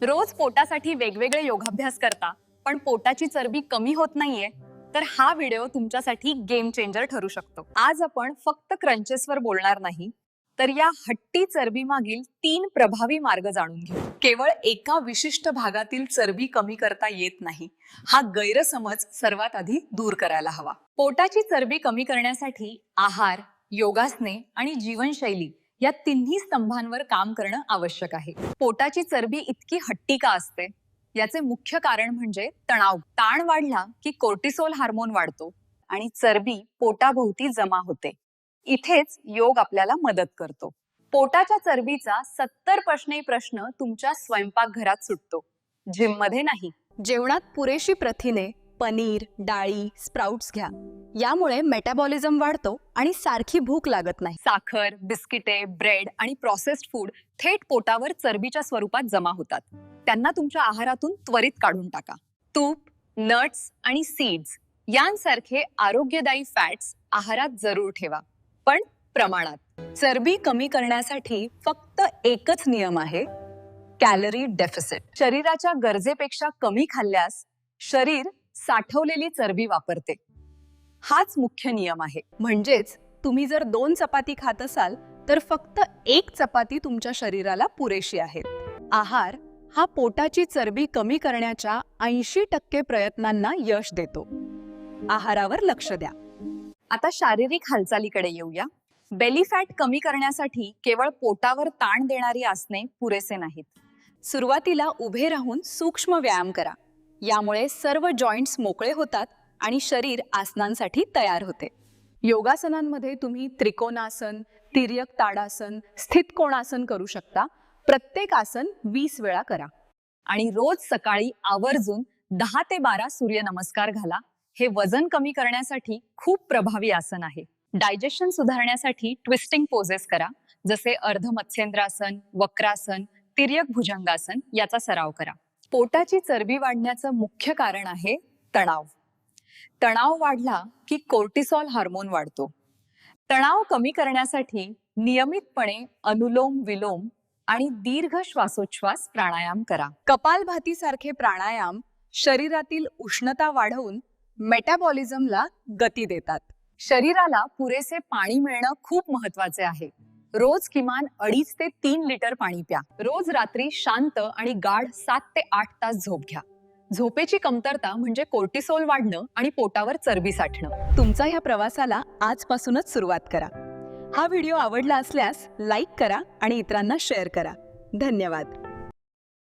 रोज पोटासाठी वेगवेगळे योगाभ्यास करता पण पोटाची चरबी कमी होत नाहीये तर हा व्हिडिओ तुमच्यासाठी गेम चेंजर ठरू शकतो. आज आपण फक्त क्रंचेसवर बोलणार नाही तर या हट्टी चरबी मागील तीन प्रभावी मार्ग जाणून घेऊ. केवळ एका विशिष्ट भागातील चरबी कमी करता येत नाही हा गैरसमज सर्वात आधी दूर करायला हवा. पोटाची चरबी कमी करण्यासाठी आहार योगासने आणि जीवनशैली या तिन्ही स्तंभांवर काम करणं आवश्यक आहे. पोटाची चरबी इतकी हट्टी का असते? याचे मुख्य कारण म्हणजे तणाव. ताण वाढला की कोर्टिसोल हार्मोन वाढतो आणि चरबी पोटाभोवती जमा होते. इथेच योग आपल्याला मदत करतो. पोटाच्या चरबीचा सत्तर प्रश्ने प्रश्न तुमच्या स्वयंपाकघरात सुटतो. जिममध्ये नाही. जेवणात पुरेशी प्रथिने पनीर डाळी स्प्राउट्स घ्या. यामुळे मेटाबॉलिझम वाढतो आणि सारखी भूक लागत नाही. साखर बिस्किटे ब्रेड आणि प्रोसेस्ड फूड थेट पोटावर चरबीच्या स्वरूपात जमा होतात. त्यांना तुमच्या आहारातून त्वरित काढून टाका. तूप नट्स आणि सीड्स यांसारखे आरोग्यदायी फॅट्स आहारात जरूर ठेवा. पण प्रमाणात. चरबी कमी करण्यासाठी फक्त एकच नियम आहे कॅलरी डेफिसिट शरीराच्या गरजेपेक्षा कमी खाल्ल्यास शरीर साठवलेली चरबी वापरते. हाच मुख्य नियम आहे. म्हणजेच तुम्ही जर दोन चपाती खात असाल तर फक्त एक चपाती तुमच्या शरीराला पुरेशी आहे आहार हा पोटाची चरबी कमी करण्याच्या ऐंशी टक्के प्रयत्नांना यश देतो. आहारावर लक्ष द्या. आता शारीरिक हालचालीकडे येऊया. बेली फॅट कमी करण्यासाठी केवळ पोटावर ताण देणारी आसने पुरेसे नाहीत. सुरुवातीला उभे राहून सूक्ष्म व्यायाम करा. यामुळे सर्व जॉईंट्स मोकळे होतात आणि शरीर आसनांसाठी तयार होते. योगासनांमध्ये तुम्ही त्रिकोणासन तिर्यक ताडासन स्थित कोणासन करू शकता. प्रत्येक आसन वीस वेळा करा. आणि रोज सकाळी आवर्जून दहा ते बारा सूर्यनमस्कार घाला. हे वजन कमी करण्यासाठी खूप प्रभावी आसन आहे. डायजेशन सुधारण्यासाठी ट्विस्टिंग पोजेस करा. जसे अर्ध मत्स्येंद्रासन वक्रासन तिर्यक भुजंगासन याचा सराव करा. पोटाची चरबी वाढण्याचं मुख्य कारण आहे तणाव. तणाव वाढला की कोर्टिसॉल हार्मोन वाढतो. तणाव कमी करण्यासाठी नियमितपणे अनुलोम विलोम आणि दीर्घ श्वासोच्छ्वास प्राणायाम करा. कपालभातीसारखे प्राणायाम शरीरातील उष्णता वाढवून मेटाबॉलिझमला गती देतात. शरीराला पुरेसे पाणी मिळणं खूप महत्त्वाचे आहे. रोज किमान अडीच ते तीन लिटर पाणी प्या. रोज रात्री शांत आणि गाढ सात ते आठ तास झोप घ्या. झोपेची कमतरता म्हणजे कोर्टिसोल वाढणं आणि पोटावर चरबी साठणं. तुमचा ह्या प्रवासाला आजपासूनच सुरुवात करा. हा व्हिडिओ आवडला असल्यास लाईक करा आणि इतरांना शेअर करा. धन्यवाद.